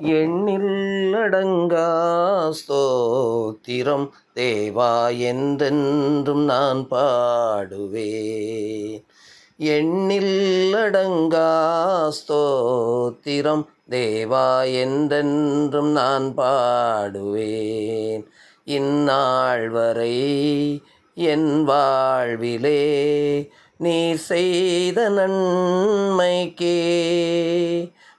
எண்ணில்லடங்கா ஸ்தோத்திரம். தேவா என்றென்றும் நான் பாடுவேன். எண்ணில்லடங்கா ஸ்தோத்திரம். தேவா என்றென்றும் நான் பாடுவேன். இந்நாள் வரை என் வாழ்விலே நீர் செய்த நன்மைக்கே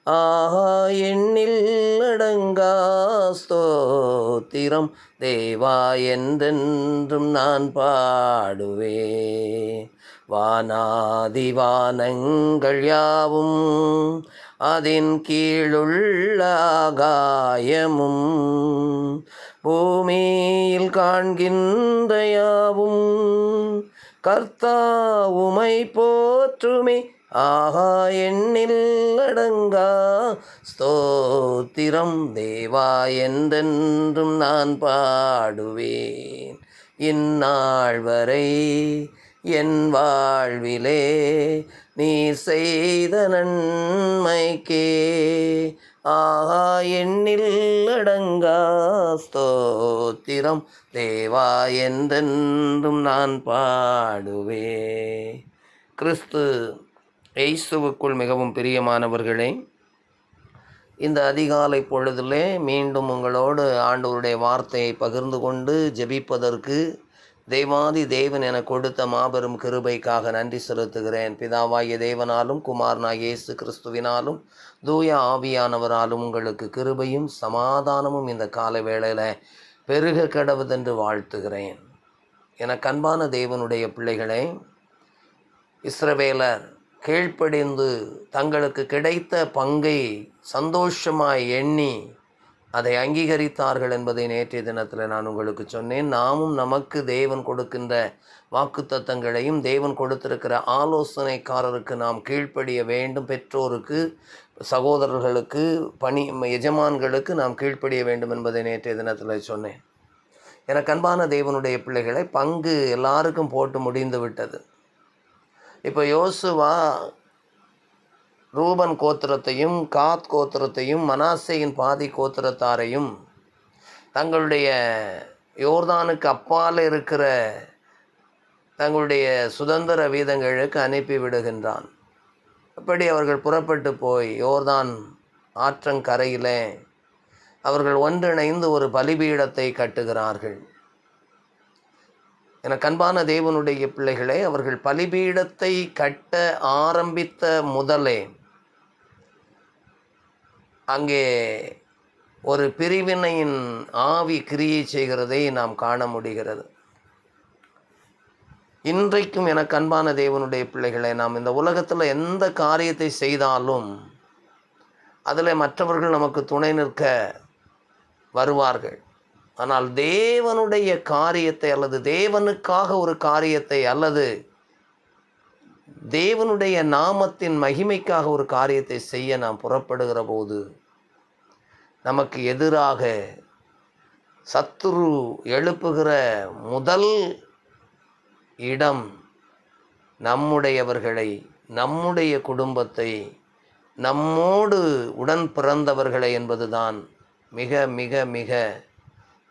ஆஹா எண்ணில் அடங்கா ஸ்தோத்திரம். தேவா என்றென்றும் நான் பாடுவேன். வானாதிவானங்கள் யாவும் அதன் கீழுள்ள ஆகாயமும் பூமியில் காண்கின்ற யாவும் கர்த்தா உமை போற்றுமே. ஆஹா எண்ணில் அடங்கா. ஸ்தோத்திரம் தேவா என்றென்றும் நான் பாடுவேன். இந்நாள் வரை என் வாழ்விலே நீ செய்த நன்மைக்கே. ஆஹா எண்ணில் அடங்கா ஸ்தோத்திரம். தேவா என்றென்றும் நான் பாடுவே. கிறிஸ்து எய்சுவுக்குள் மிகவும் பிரியமானவர்களே இந்த அதிகாலை பொழுதிலே மீண்டும் உங்களோடு ஆண்டவருடைய வார்த்தையை பகிர்ந்து கொண்டு ஜெபிப்பதற்கு தெய்வாதி தேவன் என கொடுத்த மாபெரும் கிருபைக்காக நன்றி செலுத்துகிறேன். பிதாவாகிய தேவனாலும் குமாரனாக இயேசு கிறிஸ்துவினாலும் தூய ஆவியானவராலும் உங்களுக்கு கிருபையும் சமாதானமும் இந்த கால வேளையில் பெருக கடவுதென்று வாழ்த்துகிறேன். எனக்கு அன்பான தேவனுடைய பிள்ளைகளே இஸ்ரவேலர் கீழ்ப்படிந்து தங்களுக்கு கிடைத்த பங்கை சந்தோஷமாய் எண்ணி அதை அங்கீகரித்தார்கள் என்பதை நேற்றைய தினத்தில் நான் உங்களுக்கு சொன்னேன். நாமும் நமக்கு தேவன் கொடுக்கின்ற வாக்குத்தத்தங்களையும் தேவன் கொடுத்திருக்கிற ஆலோசனைக்காரருக்கு நாம் கீழ்ப்படிய வேண்டும். பெற்றோருக்கு சகோதரர்களுக்கு பணி எஜமான்களுக்கு நாம் கீழ்ப்படிய வேண்டும் என்பதை நேற்றைய தினத்தில் சொன்னேன். எனக்கு அன்பான தேவனுடைய பிள்ளைகளை பங்கு எல்லாருக்கும் போட்டு முடிந்து விட்டது. இப்போ யோசுவா ரூபன் கோத்திரத்தையும் காத் கோத்திரத்தையும் மனாசையின் பாதி கோத்திரத்தாரையும் தங்களுடைய யோர்தானுக்கு அப்பால் இருக்கிற தங்களுடைய சுதந்திர வீதங்களுக்கு அனுப்பி விடுகின்றான். அப்படி அவர்கள் புறப்பட்டு போய் யோர்தான் ஆற்றங்கரையிலே அவர்கள் ஒன்றிணைந்து ஒரு பலிபீடத்தை கட்டுகிறார்கள். என கண்பான தேவனுடைய பிள்ளைகளே அவர்கள் பலிபீடத்தை கட்ட ஆரம்பித்த முதலே அங்கே ஒரு பிரிவினையின் ஆவி கிரியை செய்கிறதை நாம் காண முடிகிறது. இன்றைக்கும் எனக்கு அன்பான தேவனுடைய பிள்ளைகளை நாம் இந்த உலகத்தில் எந்த காரியத்தை செய்தாலும் அதில் மற்றவர்கள் நமக்கு துணை நிற்க வருவார்கள். ஆனால் தேவனுடைய காரியத்தை அல்லது தேவனுக்காக ஒரு காரியத்தை அல்லது தேவனுடைய நாமத்தின் மகிமைக்காக ஒரு காரியத்தை செய்ய நாம் புறப்படுகிற போது நமக்கு எதிராக சத்துரு எழுப்புகிற முதல் இடம் நம்முடையவர்களை நம்முடைய குடும்பத்தை நம்மோடு உடன் பிறந்தவர்களை என்பதுதான் மிக மிக மிக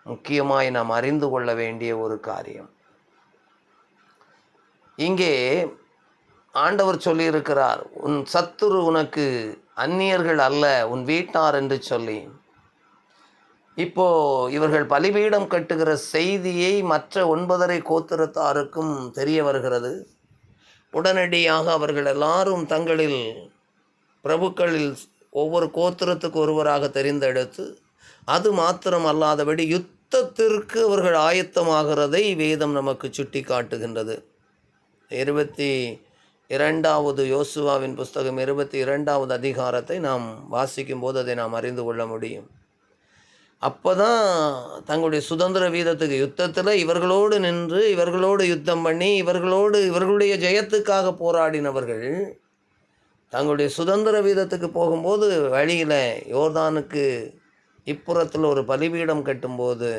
முக்கியமாய் நாம் அறிந்து கொள்ள வேண்டிய ஒரு காரியம். இங்கே ஆண்டவர் சொல்லியிருக்கிறார் உன் சத்துரு உனக்கு அந்நியர்கள் அல்ல உன் வீட்டார் என்று சொல்லி. இப்போ இவர்கள் பலிபீடம் கட்டுகிற செய்தியை மற்ற ஒன்பதரை கோத்திரத்தாருக்கும் தெரிய வருகிறது. உடனடியாக அவர்கள் எல்லாரும் தங்களில் பிரபுக்களில் ஒவ்வொரு கோத்திரத்துக்கு ஒருவராக தெரிந்தெடுத்து அது மாத்திரம் அல்லாதபடி யுத்தத்திற்கு அவர்கள் ஆயத்தமாகிறதை வேதம் நமக்கு சுட்டி காட்டுகின்றது இருபத்தி இரண்டாவது யோசுவாவின் புஸ்தகம் இருபத்தி இரண்டாவது அதிகாரத்தை நாம் வாசிக்கும் போது அதை நாம் அறிந்து கொள்ள முடியும். அப்போ தான் தங்களுடைய சுதந்திர வீதத்துக்கு யுத்தத்தில் இவர்களோடு நின்று இவர்களோடு யுத்தம் பண்ணி இவர்களோடு இவர்களுடைய ஜெயத்துக்காக போராடினவர்கள் தங்களுடைய சுதந்திர வீதத்துக்கு போகும்போது வழியில் யோர்தானுக்கு இப்புறத்தில் ஒரு பலிபீடம் கட்டும்போது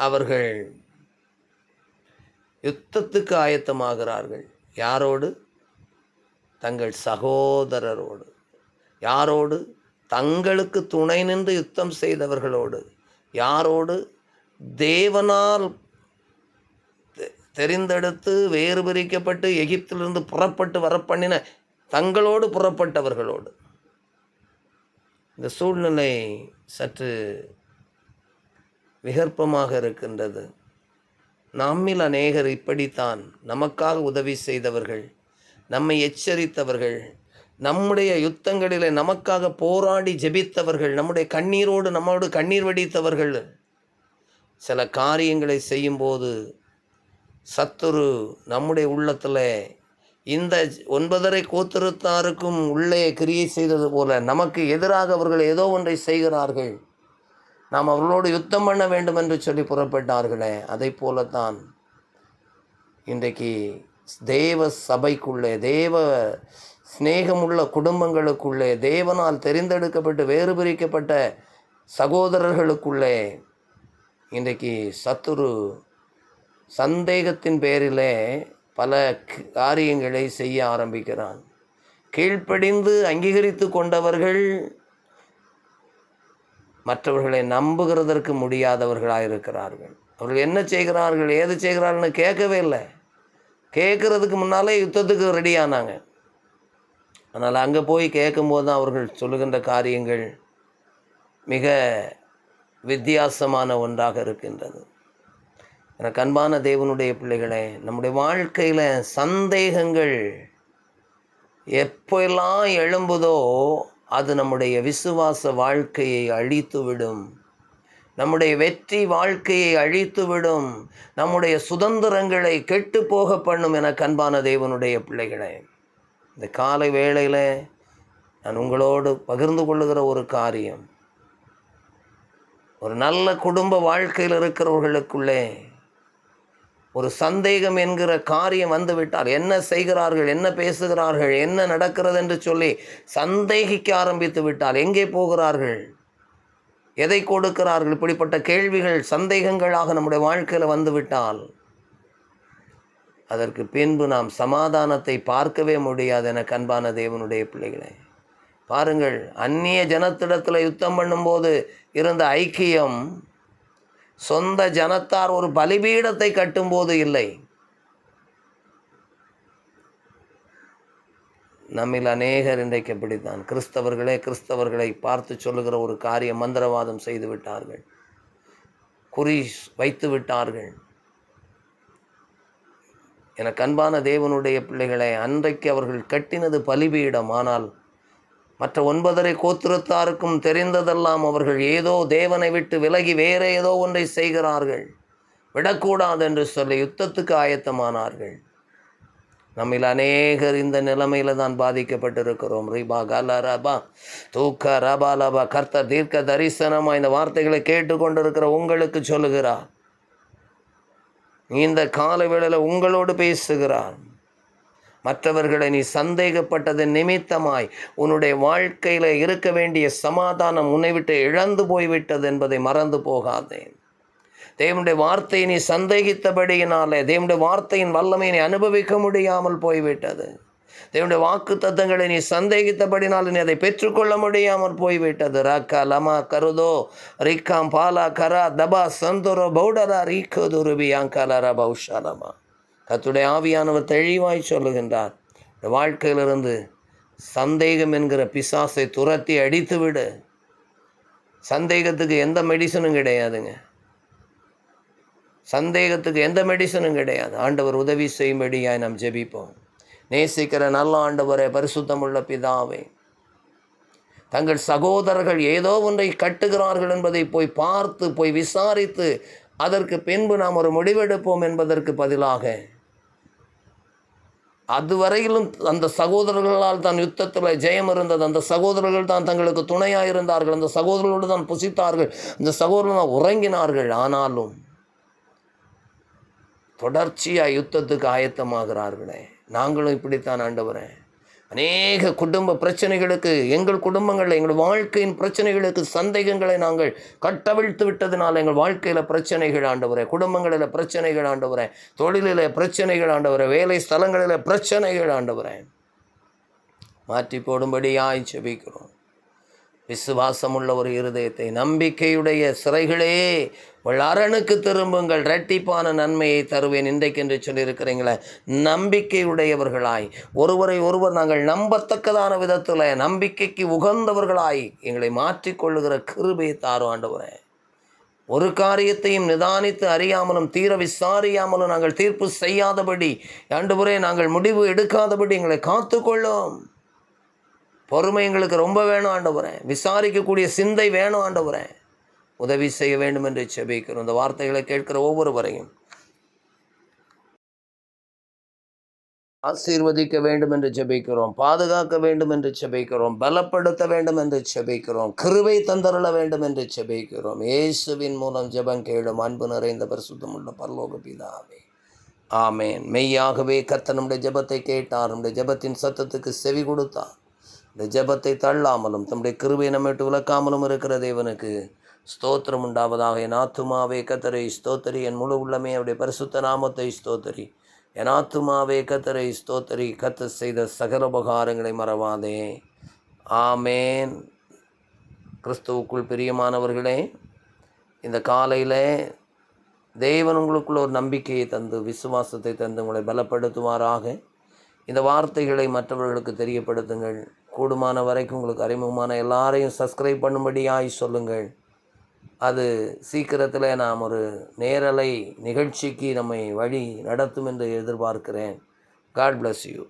அவர்கள் யுத்தத்துக்கு ஆயத்தமாகிறார்கள். யாரோடு? தங்கள் சகோதரரோடு. யாரோடு? தங்களுக்கு துணை நின்று யுத்தம் செய்தவர்களோடு. யாரோடு? தேவனால் தெ- தெரிந்தெடுத்து வேறு பிரிக்கப்பட்டு எகிப்திலிருந்து புறப்பட்டு வரப்பண்ணின தங்களோடு புறப்பட்டவர்களோடு. இந்த சூழ்நிலை சற்று விகற்பமாக இருக்கின்றது. நம்மில் அநேகர் இப்படித்தான் நமக்காக உதவி செய்தவர்கள் நம்மை எச்சரித்தவர்கள் நம்முடைய யுத்தங்களிலே நமக்காக போராடி ஜெபித்தவர்கள் நம்முடைய கண்ணீரோடு நம்மோடு கண்ணீர் வடித்தவர்கள். சில காரியங்களை செய்யும்போது சத்துரு நம்முடைய உள்ளத்தில் இந்த ஒன்பதரை கோத்திரத்தாருக்கும் உள்ளே கிரியை செய்தது போல நமக்கு எதிராக அவர்கள் ஏதோ ஒன்றை செய்கிறார்கள். நாம் அவர்களோடு யுத்தம் பண்ண வேண்டும் என்று சொல்லி புறப்பட்டார்களே அதை போலத்தான் இன்றைக்கு தேவ சபைக்குள்ளே தேவ சிநேகமுள்ள குடும்பங்களுக்குள்ளே தேவனால் தெரிந்தெடுக்கப்பட்டு வேறு பிரிக்கப்பட்ட சகோதரர்களுக்குள்ளே இன்றைக்கு சத்துரு சந்தேகத்தின் பேரிலே பல காரியங்களை செய்ய ஆரம்பிக்கிறான். கீழ்ப்படிந்து அங்கீகரித்து கொண்டவர்கள் மற்றவர்களை நம்புகிறதற்கு முடியாதவர்களாக இருக்கிறார்கள். அவர்கள் என்ன செய்கிறார்கள் ஏது செய்கிறார்கள்னு கேட்கவே இல்லை. கேட்குறதுக்கு முன்னாலே யுத்தத்துக்கு ரெடி ஆனாங்க ஆனால் அங்கே போய் கேட்கும்போது தான் அவர்கள் சொல்லுகின்ற காரியங்கள் மிக வித்தியாசமான ஒன்றாக இருக்கின்றது. எனக்கு அன்பான தேவனுடைய பிள்ளைகளே நம்முடைய வாழ்க்கையில் சந்தேகங்கள் எப்போல்லாம் எழும்புதோ அது நம்முடைய விசுவாச வாழ்க்கையை அழித்துவிடும். நம்முடைய வெற்றி வாழ்க்கையை அழித்துவிடும். நம்முடைய சுதந்திரங்களை கெட்டு போக பண்ணும் என கண்பான தேவனுடைய பிள்ளைகளே இந்த காலை வேளையில் நான் உங்களோடு பகிர்ந்து கொள்ளுகிற ஒரு காரியம். ஒரு நல்ல குடும்ப வாழ்க்கையில் இருக்கிறவர்களுக்குள்ளே ஒரு சந்தேகம் என்கிற காரியம் வந்துவிட்டால் என்ன செய்கிறார்கள் என்ன பேசுகிறார்கள் என்ன நடக்கிறது என்று சொல்லி சந்தேகிக்க ஆரம்பித்து விட்டால் எங்கே போகிறார்கள்? எதை கொடுக்கிறார்கள்? இப்படிப்பட்ட கேள்விகள் சந்தேகங்களாக நம்முடைய வாழ்க்கையில் வந்துவிட்டால் அதற்கு பின்பு நாம் சமாதானத்தை பார்க்கவே முடியாது என கண்பான தேவனுடைய பிள்ளைகளே. பாருங்கள் அந்நிய ஜனத்திடத்தில் யுத்தம் பண்ணும்போது இருந்த ஐக்கியம் சொந்த ஜனத்தார் ஒரு பலிபீடத்தை கட்டும்போது இல்லை. நம்மில் அநேகர் இன்றைக்கு எப்படித்தான் கிறிஸ்தவர்களே கிறிஸ்தவர்களை பார்த்து சொல்லுகிற ஒரு காரியம் மந்திரவாதம் செய்து விட்டார்கள். குறி வைத்து விட்டார்கள். எனக்கு அன்பான தேவனுடைய பிள்ளைகளை அன்றைக்கு அவர்கள் கட்டினது பலிபீடம். ஆனால் மற்ற ஒன்பதரை கோத்திரத்தாருக்கும் தெரிந்ததெல்லாம் அவர்கள் ஏதோ தேவனை விட்டு விலகி வேற ஏதோ ஒன்றை செய்கிறார்கள். விடக்கூடாது என்று சொல்லி யுத்தத்துக்கு ஆயத்தமானார்கள். நம்மில் அநேகர் இந்த நிலைமையில் தான் பாதிக்கப்பட்டிருக்கிறோம். ரிபா கல ரபா தூக்க ரபா லபா கர்த்தர் தீர்க்க தரிசனமா இந்த வார்த்தைகளை கேட்டுக்கொண்டிருக்கிற உங்களுக்கு சொல்லுகிறார். இந்த கால வேளையில் உங்களோடு பேசுகிறார். மற்றவர்களை நீ சந்தேகப்பட்டது நிமித்தமாய் உன்னுடைய வாழ்க்கையில் இருக்க வேண்டிய சமாதானம் உன்னை விட்டு இழந்து போய்விட்டது என்பதை மறந்து போகாதே. தேவனுடைய வார்த்தையை நீ சந்தேகித்தபடியினாலே தேவனுடைய வார்த்தையின் வல்லமையை நீ அனுபவிக்க முடியாமல் போய்விட்டது. தேவனுடைய வாக்கு தத்தங்களை நீ சந்தேகித்தபடினால் நீ அதை பெற்றுக்கொள்ள முடியாமல் போய்விட்டது. ரக்கா லமா கருதோ ரிக்காம் பாலா கரா தபா சந்தோரோ பௌடரா ரீக்கதுருபி அங்கலரா பௌஷாலமா. கத்துடைய ஆவியானவர் தெளிவாய் சொல்லுகின்றார். இந்த வாழ்க்கையிலிருந்து சந்தேகம் என்கிற பிசாசை துரத்தி அடித்து விடு சந்தேகத்துக்கு எந்த மெடிசனும் கிடையாதுங்க. சந்தேகத்துக்கு எந்த மெடிசனும் கிடையாது. ஆண்டவர் உதவி செய்யும்படியாய் நாம் ஜெபிப்போம். நேசிக்கிற நல்ல ஆண்டவரை பரிசுத்தமுள்ள பிதாவை. தங்கள் சகோதரர்கள் ஏதோ ஒன்றை கட்டுகிறார்கள் என்பதை போய் பார்த்து போய் விசாரித்து அதற்கு பின்பு நாம் ஒரு முடிவெடுப்போம் என்பதற்கு பதிலாக அதுவரையிலும் அந்த சகோதரர்களால் தான் யுத்தத்தில் ஜெயம் இருந்தது. அந்த சகோதரர்கள் தான் தங்களுக்கு துணையாக இருந்தார்கள். அந்த சகோதரர்களோடு தான் புசித்தார்கள். அந்த சகோதரர்கள் தான் உறங்கினார்கள். ஆனாலும் தொடர்ச்சியாக யுத்தத்துக்கு ஆயத்தமாகிறார்களே. நாங்களும் இப்படித்தான் ஆண்டவரே. அநேக குடும்ப பிரச்சனைகளுக்கு எங்கள் குடும்பங்களில் எங்கள் வாழ்க்கையின் பிரச்சனைகளுக்கு சந்தேகங்களை நாங்கள் கட்டவிழ்த்து விட்டதுனால எங்கள் வாழ்க்கையில் பிரச்சனைகள் ஆண்டவரை குடும்பங்களில் பிரச்சனைகள் ஆண்டவரை தொழிலில் பிரச்சனைகள் ஆண்டவரை வேலை ஸ்தலங்களில் பிரச்சனைகள் ஆண்டவரை மாற்றி போடும்படியாய் செபிக்கிறோம் விசுவாசமுள்ள ஒரு இருதயத்தை நம்பிக்கையுடைய சிறைகளே உங்கள் அரணுக்கு திரும்புங்கள் இரட்டிப்பான நன்மையை தருவேன் இன்றைக்கென்று சொல்லியிருக்கிறீங்களே. நம்பிக்கையுடையவர்களாய் ஒருவரை ஒருவர் நாங்கள் நம்பத்தக்கதான விதத்தில் நம்பிக்கைக்கு உகந்தவர்களாய் எங்களை மாற்றிக்கொள்ளுகிற கிருபையை தாரும் ஆண்டவரே. ஒரு காரியத்தையும் நிதானித்து அறியாமலும் தீர விசாரியாமலும் நாங்கள் தீர்ப்பு செய்யாதபடி ஆண்டவரே நாங்கள் முடிவு எடுக்காதபடி எங்களை காத்துக்கொள்ளும். பொறுமை எங்களுக்கு ரொம்ப வேணும் ஆண்டவரேன் விசாரிக்கக்கூடிய சிந்தை வேணும் ஆண்டவரேன் உதவி செய்ய வேண்டும் என்று செபிக்கிறோம் இந்த வார்த்தைகளை கேட்கிற ஒவ்வொருவரையும் ஆசீர்வதிக்க வேண்டும் என்று ஜெபிக்கிறோம். பாதுகாக்க வேண்டும் என்று ஜெபிக்கிறோம். பலப்படுத்த வேண்டும் என்று ஜெபிக்கிறோம். கிருவை தந்தரள வேண்டும் என்று ஜெபிக்கிறோம். இயேசுவின் மூலம் ஜெபம் கேளும் அன்பு நிறைந்த பரிசுத்தமுள்ள பரலோக பிதாவே. ஆமேன். மெய்யாகவே கத்த நம்முடைய ஜெபத்தை கேட்டார். நம்முடைய ஜெபத்தின் சத்தத்துக்கு செவி கொடுத்தார். இந்த ஜெபத்தை தள்ளாமலும் தம்முடைய கிருபை நம்மிட்டு விளக்காமலும் இருக்கிற தேவனுக்கு ஸ்தோத்திரம் உண்டாவதாக. என் ஆத்துமாவே கத்தரை ஸ்தோத்தரி. என் முழு உள்ளமே அவருடைய பரிசுத்த நாமத்தை ஸ்தோத்தரி. என் ஆத்துமாவே கத்தரை ஸ்தோத்தரி. கத்த செய்த சகல உபகாரங்களை மறவாதே. ஆமேன். கிறிஸ்துவுக்குள் பிரியமானவர்களே இந்த காலையில் தேவன் உங்களுக்குள்ள ஒரு நம்பிக்கையை தந்து விசுவாசத்தை தந்து உங்களை பலப்படுத்துவாராக. இந்த வார்த்தைகளை மற்றவர்களுக்கு தெரியப்படுத்துங்கள். கூடுமான வரைக்கும் உங்களுக்கு அறிமுகமான எல்லாரையும் சப்ஸ்கிரைப் பண்ணும்படியாய் சொல்லுங்கள். அது சீக்கிரத்தில் நாம் ஒரு நேரலை நிகழ்ச்சிக்கு நம்மை வழி நடத்தும் என்று எதிர்பார்க்கிறேன். God bless you